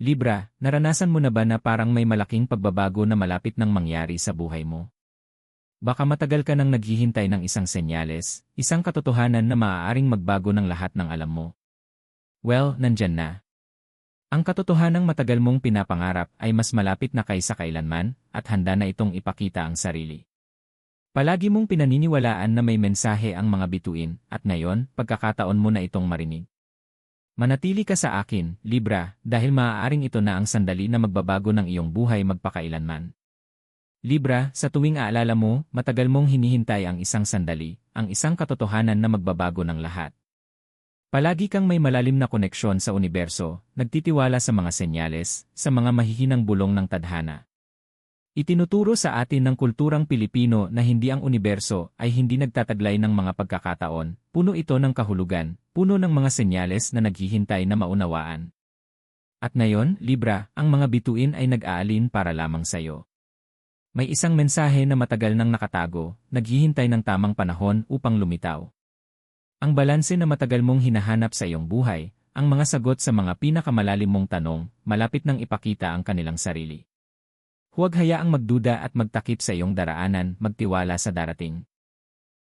Libra, naranasan mo na ba na parang may malaking pagbabago na malapit nang mangyari sa buhay mo? Baka matagal ka nang naghihintay ng isang senyales, isang katotohanan na maaaring magbago ng lahat ng alam mo. Well, nandyan na. Ang katotohanang matagal mong pinapangarap ay mas malapit na kaysa kailanman at handa na itong ipakita ang sarili. Palagi mong pinaniniwalaan na may mensahe ang mga bituin at ngayon, pagkakataon mo na itong marinig. Manatili ka sa akin, Libra, dahil maaaring ito na ang sandali na magbabago ng iyong buhay magpakailanman. Libra, sa tuwing aalala mo, matagal mong hinihintay ang isang sandali, ang isang katotohanan na magbabago ng lahat. Palagi kang may malalim na koneksyon sa universo, nagtitiwala sa mga senyales, sa mga mahihinang bulong ng tadhana. Itinuturo sa atin ng kulturang Pilipino na hindi ang universo ay hindi nagtataglay ng mga pagkakataon, puno ito ng kahulugan, puno ng mga senyales na naghihintay na maunawaan. At ngayon, Libra, ang mga bituin ay nag-aalin para lamang sa iyo. May isang mensahe na matagal nang nakatago, naghihintay ng tamang panahon upang lumitaw. Ang balanse na matagal mong hinahanap sa iyong buhay, ang mga sagot sa mga pinakamalalim mong tanong, malapit nang ipakita ang kanilang sarili. Huwag hayaang magduda at magtakip sa iyong daraanan, magtiwala sa darating.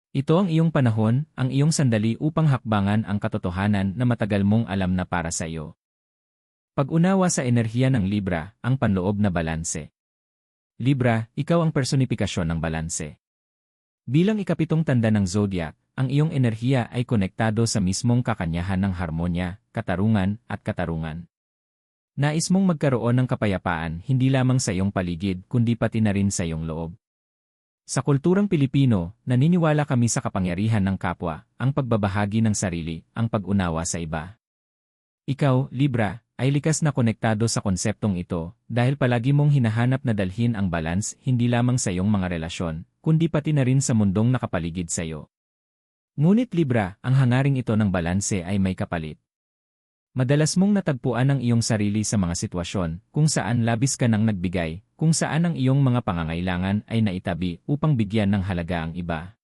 Ito ang iyong panahon, ang iyong sandali upang hakbangan ang katotohanan na matagal mong alam na para sa iyo. Pag-unawa sa enerhiya ng Libra, ang panloob na balanse. Libra, ikaw ang personifikasyon ng balanse. Bilang ikapitong tanda ng zodiac, ang iyong enerhiya ay konektado sa mismong kakanyahan ng harmonya, katarungan, at katarungan. Nais mong magkaroon ng kapayapaan hindi lamang sa iyong paligid kundi pati na rin sa iyong loob. Sa kulturang Pilipino, naniniwala kami sa kapangyarihan ng kapwa, ang pagbabahagi ng sarili, ang pag-unawa sa iba. Ikaw, Libra, ay likas na konektado sa konseptong ito dahil palagi mong hinahanap na dalhin ang balance hindi lamang sa iyong mga relasyon, kundi pati na rin sa mundong nakapaligid sa iyo. Ngunit Libra, ang hangaring ito ng balanse ay may kapalit. Madalas mong natagpuan ang iyong sarili sa mga sitwasyon kung saan labis ka nang nagbigay, kung saan ang iyong mga pangangailangan ay naitabi upang bigyan ng halaga ang iba.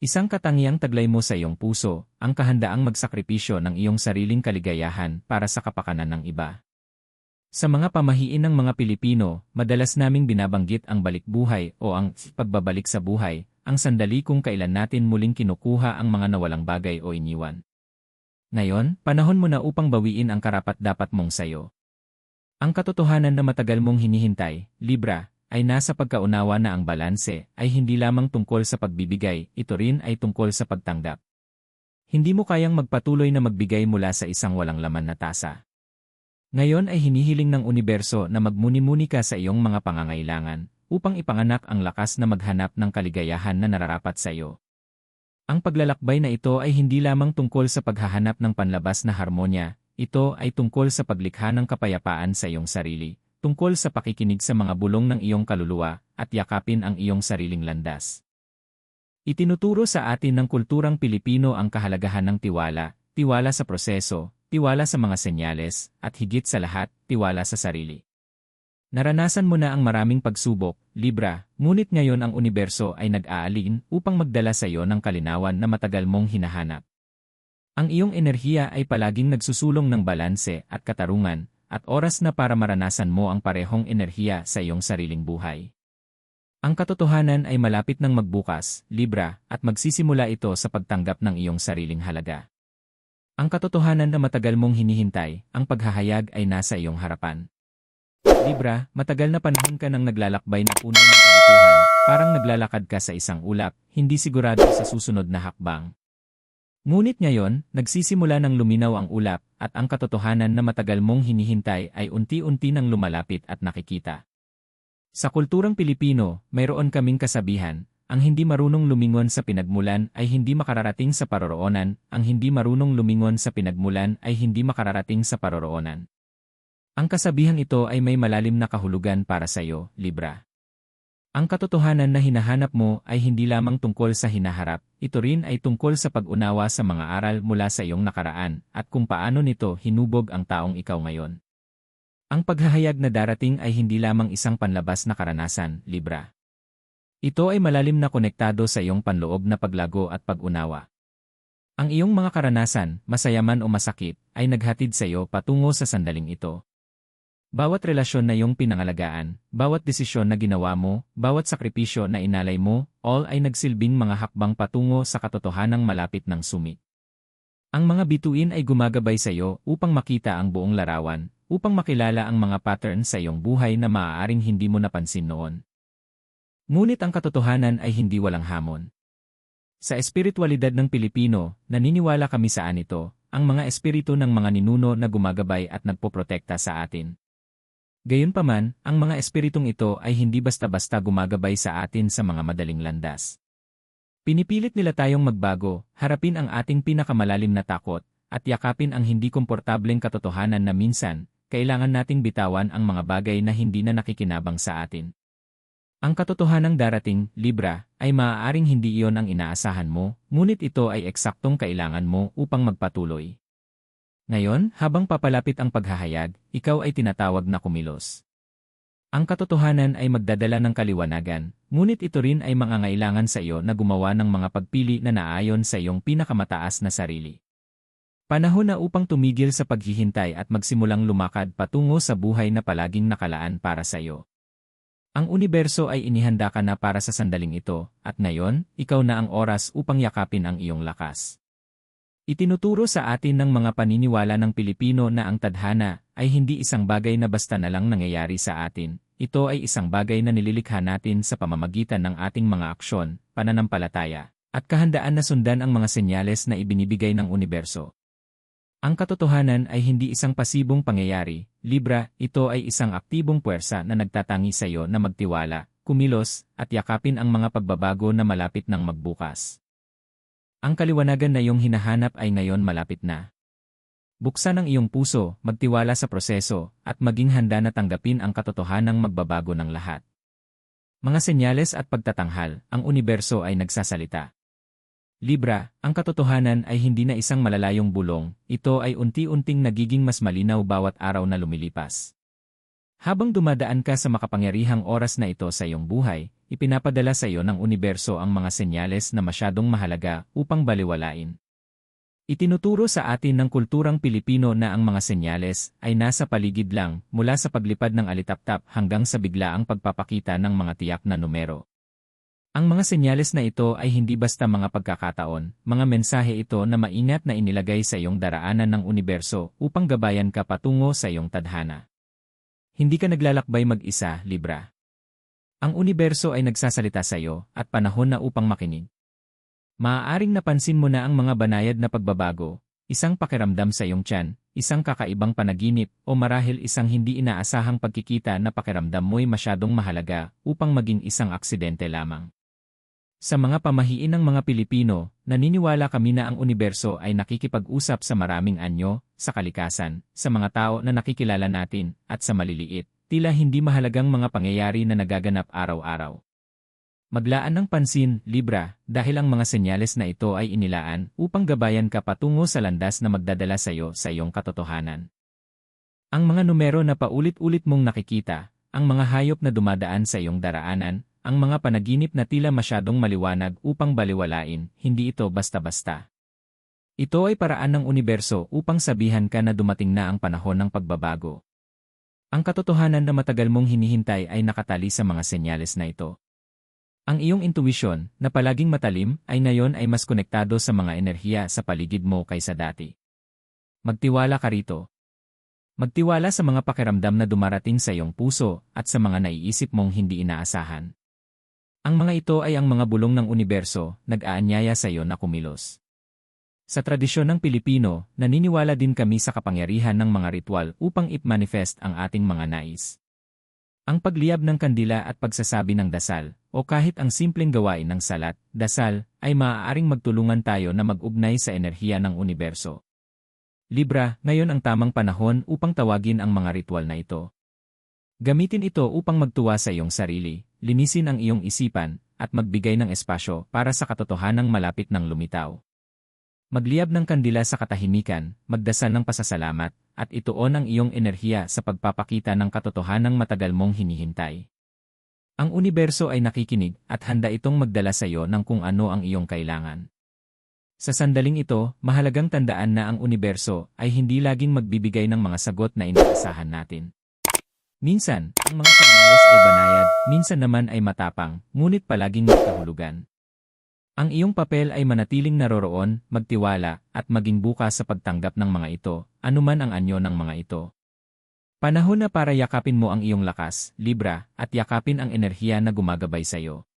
Isang katangiang taglay mo sa iyong puso, ang kahandaang magsakripisyo ng iyong sariling kaligayahan para sa kapakanan ng iba. Sa mga pamahiin ng mga Pilipino, madalas naming binabanggit ang balik buhay o ang pagbabalik sa buhay, ang sandali kung kailan natin muling kinukuha ang mga nawalang bagay o iniwan. Ngayon, panahon mo na upang bawiin ang karapat-dapat mong sayo. Ang katotohanan na matagal mong hinihintay, Libra, ay nasa pagkaunawa na ang balanse ay hindi lamang tungkol sa pagbibigay, ito rin ay tungkol sa pagtanggap. Hindi mo kayang magpatuloy na magbigay mula sa isang walang laman na tasa. Ngayon ay hinihiling ng universo na magmuni-muni ka sa iyong mga pangangailangan upang ipanganak ang lakas na maghanap ng kaligayahan na nararapat sa iyo. Ang paglalakbay na ito ay hindi lamang tungkol sa paghahanap ng panlabas na harmonya, ito ay tungkol sa paglikha ng kapayapaan sa iyong sarili, tungkol sa pakikinig sa mga bulong ng iyong kaluluwa, at yakapin ang iyong sariling landas. Itinuturo sa atin ng kulturang Pilipino ang kahalagahan ng tiwala, tiwala sa proseso, tiwala sa mga senyales, at higit sa lahat, tiwala sa sarili. Naranasan mo na ang maraming pagsubok, Libra, ngunit ngayon ang universo ay nag-aalin upang magdala sa iyo ng kalinawan na matagal mong hinahanap. Ang iyong enerhiya ay palaging nagsusulong ng balanse at katarungan, at oras na para maranasan mo ang parehong enerhiya sa iyong sariling buhay. Ang katotohanan ay malapit ng magbukas, Libra, at magsisimula ito sa pagtanggap ng iyong sariling halaga. Ang katotohanan na matagal mong hinihintay, ang paghahayag ay nasa iyong harapan. Libra, matagal na panahon ka nang naglalakbay na puno ng kalituhan, parang naglalakad ka sa isang ulap, hindi sigurado sa susunod na hakbang. Ngunit ngayon, nagsisimula ng luminaw ang ulap, at ang katotohanan na matagal mong hinihintay ay unti-unti nang lumalapit at nakikita. Sa kulturang Pilipino, mayroon kaming kasabihan, ang hindi marunong lumingon sa pinagmulan ay hindi makararating sa paroroonan, ang hindi marunong lumingon sa pinagmulan ay hindi makararating sa paroroonan. Ang kasabihang ito ay may malalim na kahulugan para sa iyo, Libra. Ang katotohanan na hinahanap mo ay hindi lamang tungkol sa hinaharap, ito rin ay tungkol sa pag-unawa sa mga aral mula sa iyong nakaraan at kung paano nito hinubog ang taong ikaw ngayon. Ang paghahayag na darating ay hindi lamang isang panlabas na karanasan, Libra. Ito ay malalim na konektado sa iyong panloob na paglago at pag-unawa. Ang iyong mga karanasan, masayaman o masakit, ay naghatid sa iyo patungo sa sandaling ito. Bawat relasyon na iyong pinangalagaan, bawat desisyon na ginawa mo, bawat sakripisyo na inalay mo, all ay nagsilbing mga hakbang patungo sa katotohanang malapit ng sumi. Ang mga bituin ay gumagabay sa iyo upang makita ang buong larawan, upang makilala ang mga pattern sa iyong buhay na maaaring hindi mo napansin noon. Ngunit ang katotohanan ay hindi walang hamon. Sa espiritualidad ng Pilipino, naniniwala kami saan ito, ang mga espiritu ng mga ninuno na gumagabay at nagpoprotekta sa atin. Gayunpaman, ang mga espiritong ito ay hindi basta-basta gumagabay sa atin sa mga madaling landas. Pinipilit nila tayong magbago, harapin ang ating pinakamalalim na takot, at yakapin ang hindi komportableng katotohanan na minsan, kailangan nating bitawan ang mga bagay na hindi na nakikinabang sa atin. Ang katotohanang darating, Libra, ay maaaring hindi iyon ang inaasahan mo, ngunit ito ay eksaktong kailangan mo upang magpatuloy. Ngayon, habang papalapit ang paghahayag, ikaw ay tinatawag na kumilos. Ang katotohanan ay magdadala ng kaliwanagan, ngunit ito rin ay mangangailangan sa iyo na gumawa ng mga pagpili na naayon sa iyong pinakamataas na sarili. Panahon na upang tumigil sa paghihintay at magsimulang lumakad patungo sa buhay na palaging nakalaan para sa iyo. Ang universo ay inihanda ka na para sa sandaling ito, at ngayon, ikaw na ang oras upang yakapin ang iyong lakas. Itinuturo sa atin ng mga paniniwala ng Pilipino na ang tadhana ay hindi isang bagay na basta na lang nangyayari sa atin. Ito ay isang bagay na nililikha natin sa pamamagitan ng ating mga aksyon, pananampalataya, at kahandaan na sundan ang mga senyales na ibinibigay ng universo. Ang katotohanan ay hindi isang pasibong pangyayari, Libra, ito ay isang aktibong puwersa na nagtatangi sa iyo na magtiwala, kumilos, at yakapin ang mga pagbabago na malapit ng magbukas. Ang kaliwanagan na iyong hinahanap ay ngayon malapit na. Buksan ang iyong puso, magtiwala sa proseso, at maging handa na tanggapin ang katotohanang magbabago ng lahat. Mga senyales at pagtatanghal, ang universo ay nagsasalita. Libra, ang katotohanan ay hindi na isang malalayong bulong, ito ay unti-unting nagiging mas malinaw bawat araw na lumilipas. Habang dumadaan ka sa makapangyarihang oras na ito sa iyong buhay, ipinapadala sa iyo ng universo ang mga senyales na masyadong mahalaga upang baliwalain. Itinuturo sa atin ng kulturang Pilipino na ang mga senyales ay nasa paligid lang mula sa paglipad ng alitaptap hanggang sa biglaang pagpapakita ng mga tiyak na numero. Ang mga senyales na ito ay hindi basta mga pagkakataon, mga mensahe ito na maingat na inilagay sa iyong daraanan ng universo upang gabayan ka patungo sa iyong tadhana. Hindi ka naglalakbay mag-isa, Libra. Ang universo ay nagsasalita sa iyo at panahon na upang makinig. Maaaring napansin mo na ang mga banayad na pagbabago, isang pakiramdam sa iyong tiyan, isang kakaibang panaginip o marahil isang hindi inaasahang pagkikita na pakiramdam mo'y masyadong mahalaga upang maging isang aksidente lamang. Sa mga pamahiin ng mga Pilipino, naniniwala kami na ang universo ay nakikipag-usap sa maraming anyo, sa kalikasan, sa mga tao na nakikilala natin, at sa maliliit, tila hindi mahalagang mga pangyayari na nagaganap araw-araw. Maglaan ng pansin, Libra, dahil ang mga senyales na ito ay inilaan upang gabayan ka patungo sa landas na magdadala sa iyo sa iyong katotohanan. Ang mga numero na paulit-ulit mong nakikita, ang mga hayop na dumadaan sa iyong daraanan, ang mga panaginip na tila masyadong maliwanag upang baliwalain, hindi ito basta-basta. Ito ay paraan ng universo upang sabihan ka na dumating na ang panahon ng pagbabago. Ang katotohanan na matagal mong hinihintay ay nakatali sa mga senyales na ito. Ang iyong intuition, na palaging matalim, ay ngayon ay mas konektado sa mga enerhiya sa paligid mo kaysa dati. Magtiwala ka rito. Magtiwala sa mga pakiramdam na dumarating sa iyong puso at sa mga naiisip mong hindi inaasahan. Ang mga ito ay ang mga bulong ng universo, nag-aanyaya sa iyo na kumilos. Sa tradisyon ng Pilipino, naniniwala din kami sa kapangyarihan ng mga ritual upang ip-manifest ang ating mga nais. Ang pagliyab ng kandila at pagsasabi ng dasal, o kahit ang simpleng gawain ng salat, dasal, ay maaaring magtulungan tayo na mag-ugnay sa enerhiya ng universo. Libra, ngayon ang tamang panahon upang tawagin ang mga ritual na ito. Gamitin ito upang magtuwa sa iyong sarili, linisin ang iyong isipan, at magbigay ng espasyo para sa katotohanang malapit ng lumitaw. Magliyab ng kandila sa katahimikan, magdasal ng pasasalamat, at ituon ang iyong enerhiya sa pagpapakita ng katotohanang matagal mong hinihintay. Ang universo ay nakikinig at handa itong magdala sa iyo ng kung ano ang iyong kailangan. Sa sandaling ito, mahalagang tandaan na ang universo ay hindi laging magbibigay ng mga sagot na inaasahan natin. Minsan, ang mga senyales ay banayad, minsan naman ay matapang, ngunit palaging may kahulugan. Ang iyong papel ay manatiling naroroon, magtiwala, at maging bukas sa pagtanggap ng mga ito, anuman ang anyo ng mga ito. Panahon na para yakapin mo ang iyong lakas, libra, at yakapin ang enerhiya na gumagabay sa iyo.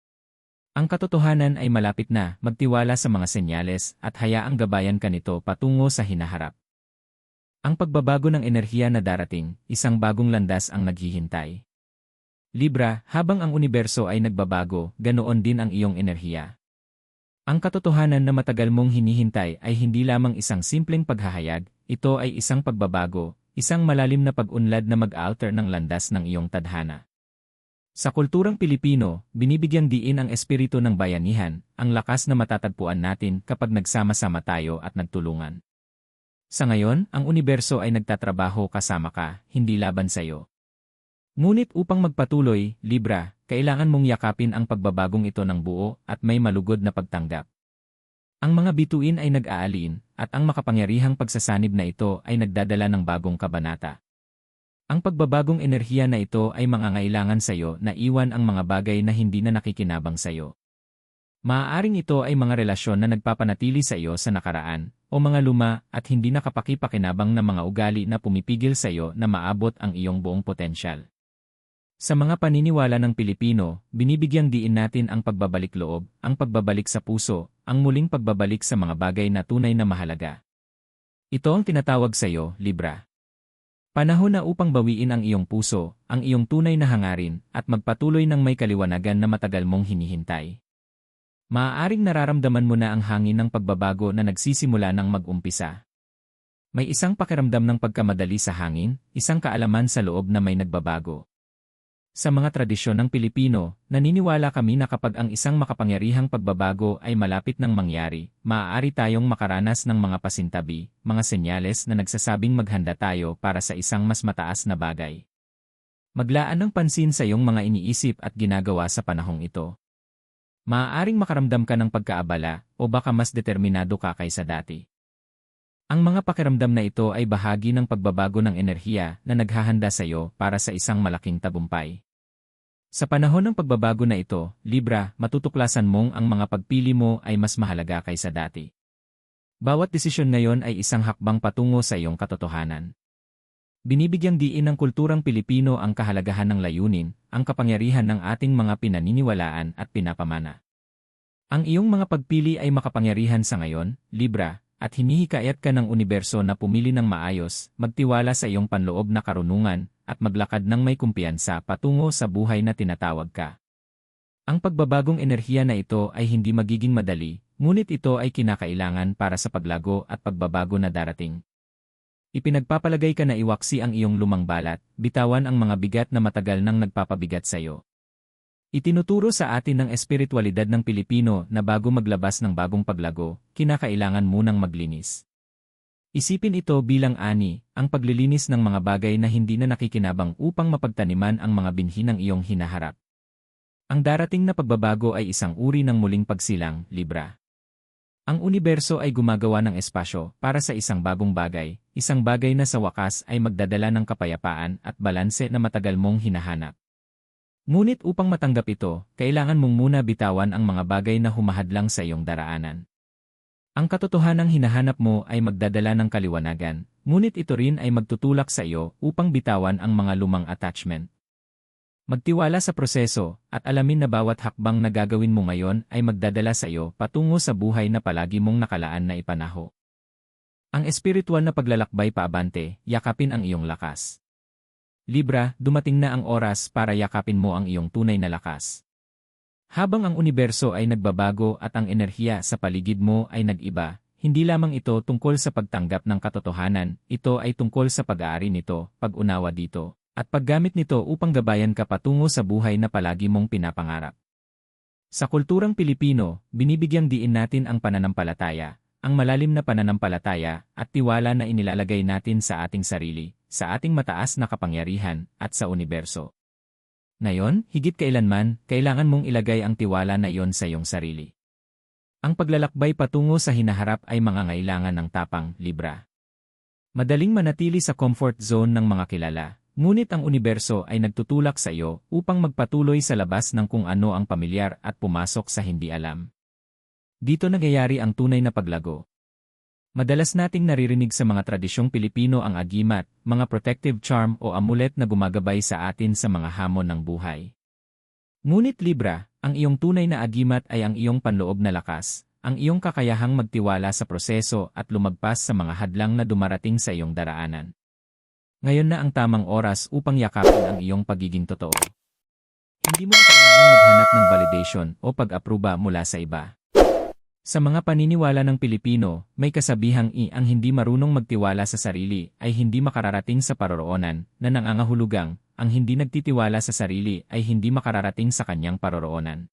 Ang katotohanan ay malapit na, magtiwala sa mga senyales, at hayaang gabayan ka nito patungo sa hinaharap. Ang pagbabago ng enerhiya na darating, isang bagong landas ang naghihintay. Libra, habang ang universo ay nagbabago, ganoon din ang iyong enerhiya. Ang katotohanan na matagal mong hinihintay ay hindi lamang isang simpleng paghahayag, ito ay isang pagbabago, isang malalim na pag-unlad na mag-alter ng landas ng iyong tadhana. Sa kulturang Pilipino, binibigyang diin ang espiritu ng bayanihan, ang lakas na matatagpuan natin kapag nagsama-sama tayo at nagtulungan. Sa ngayon, ang universo ay nagtatrabaho kasama ka, hindi laban sa iyo. Ngunit upang magpatuloy, Libra, kailangan mong yakapin ang pagbabagong ito ng buo at may malugod na pagtanggap. Ang mga bituin ay nag-aalin, at ang makapangyarihang pagsasanib na ito ay nagdadala ng bagong kabanata. Ang pagbabagong enerhiya na ito ay mangangailangan sa iyo na iwan ang mga bagay na hindi na nakikinabang sa iyo. Maaaring ito ay mga relasyon na nagpapanatili sa iyo sa nakaraan, o mga luma at hindi nakapakipakinabang na mga ugali na pumipigil sa iyo na maabot ang iyong buong potensyal. Sa mga paniniwala ng Pilipino, binibigyang diin natin ang pagbabalik loob, ang pagbabalik sa puso, ang muling pagbabalik sa mga bagay na tunay na mahalaga. Ito ang tinatawag sa iyo, Libra. Panahon na upang bawiin ang iyong puso, ang iyong tunay na hangarin, at magpatuloy ng may kaliwanagan na matagal mong hinihintay. Maaaring nararamdaman mo na ang hangin ng pagbabago na nagsisimula ng mag-umpisa. May isang pakiramdam ng pagkamadali sa hangin, isang kaalaman sa loob na may nagbabago. Sa mga tradisyon ng Pilipino, naniniwala kami na kapag ang isang makapangyarihang pagbabago ay malapit ng mangyari, maaari tayong makaranas ng mga pasintabi, mga senyales na nagsasabing maghanda tayo para sa isang mas mataas na bagay. Maglaan ng pansin sa iyong mga iniisip at ginagawa sa panahong ito. Maaaring makaramdam ka ng pagkaabala o baka mas determinado ka kaysa dati. Ang mga pakiramdam na ito ay bahagi ng pagbabago ng enerhiya na naghahanda sa iyo para sa isang malaking tagumpay. Sa panahon ng pagbabago na ito, Libra, matutuklasan mong ang mga pagpili mo ay mas mahalaga kaysa dati. Bawat desisyon ngayon ay isang hakbang patungo sa iyong katotohanan. Binibigyang diin ng kulturang Pilipino ang kahalagahan ng layunin, ang kapangyarihan ng ating mga pinaniniwalaan at pinapamana. Ang iyong mga pagpili ay makapangyarihan sa ngayon, Libra, at hinihikayat ka ng universo na pumili ng maayos, magtiwala sa iyong panloob na karunungan, at maglakad ng may kumpiyansa patungo sa buhay na tinatawag ka. Ang pagbabagong enerhiya na ito ay hindi magiging madali, ngunit ito ay kinakailangan para sa paglago at pagbabago na darating. Ipinagpapalagay ka na iwaksi ang iyong lumang balat, bitawan ang mga bigat na matagal nang nagpapabigat sa iyo. Itinuturo sa atin ng espiritualidad ng Pilipino na bago maglabas ng bagong paglago, kinakailangan munang maglinis. Isipin ito bilang ani, ang paglilinis ng mga bagay na hindi na nakikinabang upang mapagtaniman ang mga binhi ng iyong hinaharap. Ang darating na pagbabago ay isang uri ng muling pagsilang, Libra. Ang universo ay gumagawa ng espasyo para sa isang bagong bagay, isang bagay na sa wakas ay magdadala ng kapayapaan at balanse na matagal mong hinahanap. Ngunit upang matanggap ito, kailangan mong muna bitawan ang mga bagay na humahadlang sa iyong daraanan. Ang katotohanang hinahanap mo ay magdadala ng kaliwanagan, ngunit ito rin ay magtutulak sa iyo upang bitawan ang mga lumang attachment, Magtiwala sa proseso, at alamin na bawat hakbang na gagawin mo ngayon ay magdadala sa iyo patungo sa buhay na palagi mong nakalaan na ipanaho. Ang espiritual na paglalakbay paabante, yakapin ang iyong lakas. Libra, dumating na ang oras para yakapin mo ang iyong tunay na lakas. Habang ang universo ay nagbabago at ang enerhiya sa paligid mo ay nag-iba, hindi lamang ito tungkol sa pagtanggap ng katotohanan, ito ay tungkol sa pag-aari nito, pag-unawa dito, at paggamit nito upang gabayan ka patungo sa buhay na palagi mong pinapangarap. Sa kulturang Pilipino, binibigyang diin natin ang pananampalataya, ang malalim na pananampalataya at tiwala na inilalagay natin sa ating sarili, sa ating mataas na kapangyarihan, at sa universo. Ngayon, higit kailanman, kailangan mong ilagay ang tiwala na iyon sa iyong sarili. Ang paglalakbay patungo sa hinaharap ay mangangailangan ng tapang, libra. Madaling manatili sa comfort zone ng mga kilala, ngunit ang universo ay nagtutulak sa iyo upang magpatuloy sa labas ng kung ano ang pamilyar at pumasok sa hindi alam. Dito nagyayari ang tunay na paglago. Madalas nating naririnig sa mga tradisyong Pilipino ang agimat, mga protective charm o amulet na gumagabay sa atin sa mga hamon ng buhay. Ngunit Libra, ang iyong tunay na agimat ay ang iyong panloob na lakas, ang iyong kakayahang magtiwala sa proseso at lumagpas sa mga hadlang na dumarating sa iyong daraanan. Ngayon na ang tamang oras upang yakapin ang iyong pagiging totoo. Hindi mo na kailangang maghanap ng validation o pag-aproba mula sa iba. Sa mga paniniwala ng Pilipino, may kasabihang i ang hindi marunong magtiwala sa sarili ay hindi makararating sa paroroonan na nangangahulugang ang hindi nagtitiwala sa sarili ay hindi makararating sa kanyang paroroonan.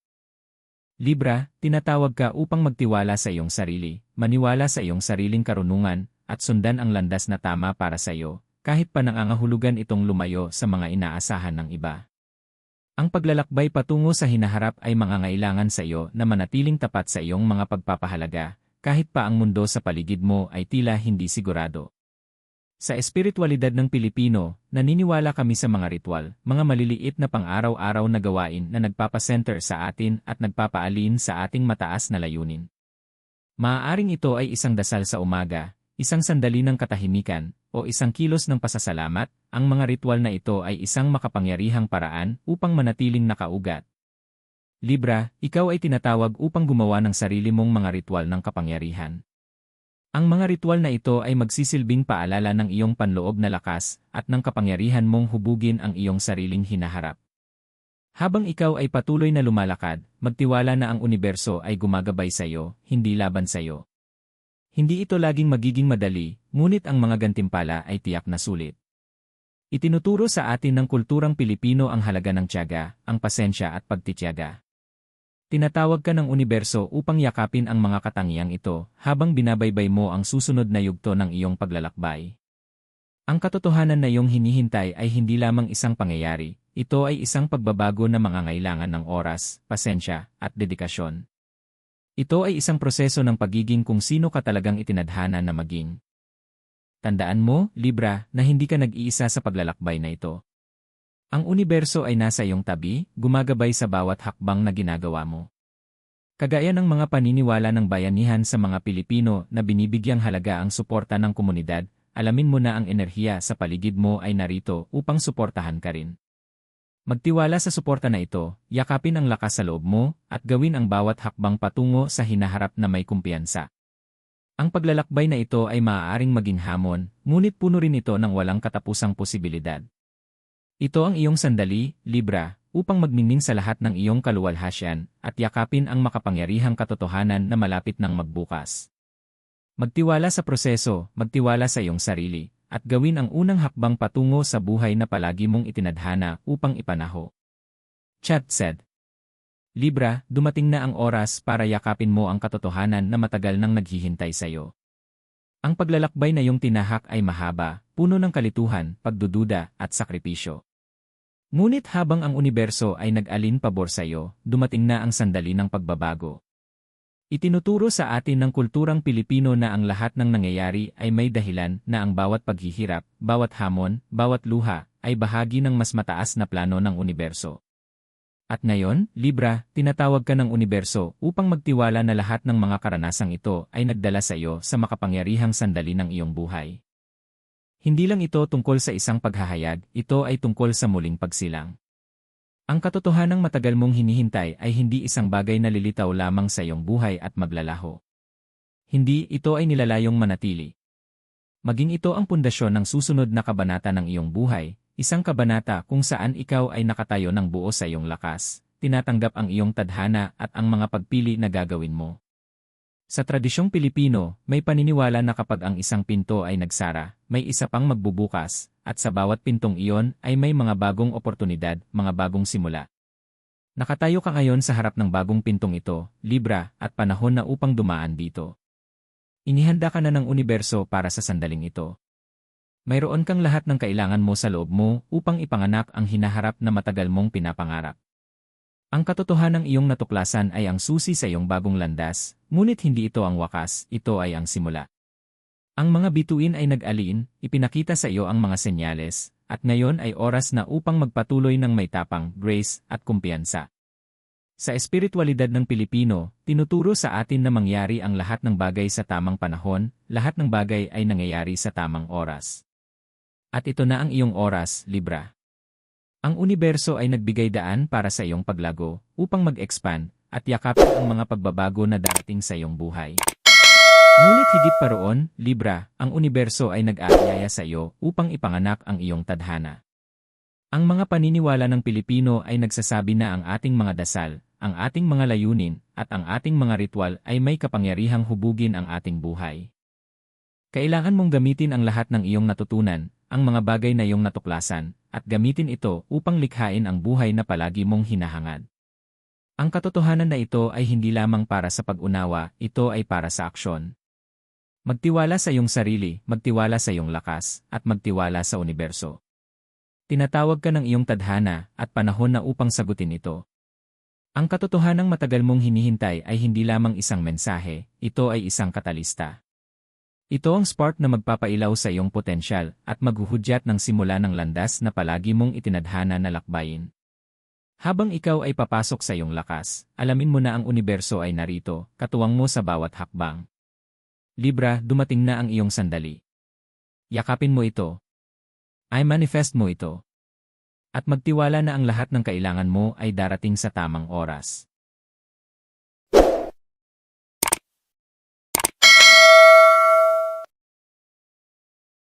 Libra, tinatawag ka upang magtiwala sa iyong sarili, maniwala sa iyong sariling karunungan, at sundan ang landas na tama para sa iyo, kahit pa nangangahulugan itong lumayo sa mga inaasahan ng iba. Ang paglalakbay patungo sa hinaharap ay mangangailangan sa iyo na manatiling tapat sa iyong mga pagpapahalaga, kahit pa ang mundo sa paligid mo ay tila hindi sigurado. Sa espiritualidad ng Pilipino, naniniwala kami sa mga ritual, mga maliliit na pang-araw-araw na gawain na nagpapacenter sa atin at nagpapaalin sa ating mataas na layunin. Maaaring ito ay isang dasal sa umaga, isang sandali ng katahimikan, o isang kilos ng pasasalamat, ang mga ritual na ito ay isang makapangyarihang paraan upang manatiling nakaugat. Libra, ikaw ay tinatawag upang gumawa ng sarili mong mga ritual ng kapangyarihan. Ang mga ritual na ito ay magsisilbing paalala ng iyong panloob na lakas at ng kapangyarihan mong hubugin ang iyong sariling hinaharap. Habang ikaw ay patuloy na lumalakad, magtiwala na ang universo ay gumagabay sa iyo, hindi laban sa iyo. Hindi ito laging magiging madali, ngunit ang mga gantimpala ay tiyak na sulit. Itinuturo sa atin ng kulturang Pilipino ang halaga ng tiyaga, ang pasensya at pagtitiyaga. Tinatawag ka ng universo upang yakapin ang mga katangiang ito habang binabaybay mo ang susunod na yugto ng iyong paglalakbay. Ang katotohanan na iyong hinihintay ay hindi lamang isang pangyayari, ito ay isang pagbabago na mangangailangan ng oras, pasensya, at dedikasyon. Ito ay isang proseso ng pagiging kung sino ka talagang itinadhana na maging. Tandaan mo, Libra, na hindi ka nag-iisa sa paglalakbay na ito. Ang universo ay nasa iyong tabi, gumagabay sa bawat hakbang na ginagawa mo. Kagaya ng mga paniniwala ng bayanihan sa mga Pilipino na binibigyang halaga ang suporta ng komunidad, alamin mo na ang enerhiya sa paligid mo ay narito upang suportahan ka rin. Magtiwala sa suporta na ito, yakapin ang lakas sa loob mo, at gawin ang bawat hakbang patungo sa hinaharap na may kumpiyansa. Ang paglalakbay na ito ay maaaring maging hamon, ngunit puno rin ito ng walang katapusang posibilidad. Ito ang iyong sandali, Libra, upang magmingning sa lahat ng iyong kaluwalhasyan at yakapin ang makapangyarihang katotohanan na malapit ng magbukas. Magtiwala sa proseso, magtiwala sa iyong sarili, at gawin ang unang hakbang patungo sa buhay na palagi mong itinadhana upang ipanaho. Chat said. Libra, dumating na ang oras para yakapin mo ang katotohanan na matagal nang naghihintay sa iyo. Ang paglalakbay na iyong tinahak ay mahaba, puno ng kalituhan, pagdududa, at sakripisyo. Ngunit habang ang universo ay nag-alin pabor sa iyo, dumating na ang sandali ng pagbabago. Itinuturo sa atin ng kulturang Pilipino na ang lahat ng nangyayari ay may dahilan na ang bawat paghihirap, bawat hamon, bawat luha, ay bahagi ng mas mataas na plano ng universo. At ngayon, Libra, tinatawag ka ng universo upang magtiwala na lahat ng mga karanasang ito ay nagdala sa iyo sa makapangyarihang sandali ng iyong buhay. Hindi lang ito tungkol sa isang paghahayag, ito ay tungkol sa muling pagsilang. Ang katotohanang matagal mong hinihintay ay hindi isang bagay na lilitaw lamang sa iyong buhay at maglalaho. Hindi ito ay nilalayong manatili. Maging ito ang pundasyon ng susunod na kabanata ng iyong buhay, isang kabanata kung saan ikaw ay nakatayo ng buo sa iyong lakas, tinatanggap ang iyong tadhana at ang mga pagpili na gagawin mo. Sa tradisyong Pilipino, may paniniwala na kapag ang isang pinto ay nagsara, may isa pang magbubukas, at sa bawat pintong iyon ay may mga bagong oportunidad, mga bagong simula. Nakatayo ka ngayon sa harap ng bagong pintong ito, Libra, at panahon na upang dumaan dito. Inihanda ka na ng universo para sa sandaling ito. Mayroon kang lahat ng kailangan mo sa loob mo upang ipanganak ang hinaharap na matagal mong pinapangarap. Ang katotohanang iyong natuklasan ay ang susi sa iyong bagong landas, ngunit hindi ito ang wakas, ito ay ang simula. Ang mga bituin ay nag-alin, ipinakita sa iyo ang mga senyales, at ngayon ay oras na upang magpatuloy ng may tapang, grace, at kumpiyansa. Sa espiritualidad ng Pilipino, tinuturo sa atin na mangyari ang lahat ng bagay sa tamang panahon, lahat ng bagay ay nangyayari sa tamang oras. At ito na ang iyong oras, Libra. Ang universo ay nagbigay daan para sa iyong paglago, upang mag-expand, at yakapin ang mga pagbabago na darating sa iyong buhay. Ngunit higit pa roon, Libra, ang universo ay nag-aayaya sa iyo upang ipanganak ang iyong tadhana. Ang mga paniniwala ng Pilipino ay nagsasabi na ang ating mga dasal, ang ating mga layunin, at ang ating mga ritual ay may kapangyarihang hubugin ang ating buhay. Kailangan mong gamitin ang lahat ng iyong natutunan, ang mga bagay na iyong natuklasan, at gamitin ito upang likhain ang buhay na palagi mong hinahangad. Ang katotohanan na ito ay hindi lamang para sa pag-unawa, ito ay para sa aksyon. Magtiwala sa iyong sarili, magtiwala sa iyong lakas, at magtiwala sa universo. Tinatawag ka ng iyong tadhana at panahon na upang sagutin ito. Ang katotohanang matagal mong hinihintay ay hindi lamang isang mensahe, ito ay isang katalista. Ito ang spark na magpapailaw sa iyong potensyal at maghuhudyat ng simula ng landas na palagi mong itinadhana na lakbayin. Habang ikaw ay papasok sa iyong lakas, alamin mo na ang universo ay narito, katuwang mo sa bawat hakbang. Libra, dumating na ang iyong sandali. Yakapin mo ito. Ay manifest mo ito. At magtiwala na ang lahat ng kailangan mo ay darating sa tamang oras.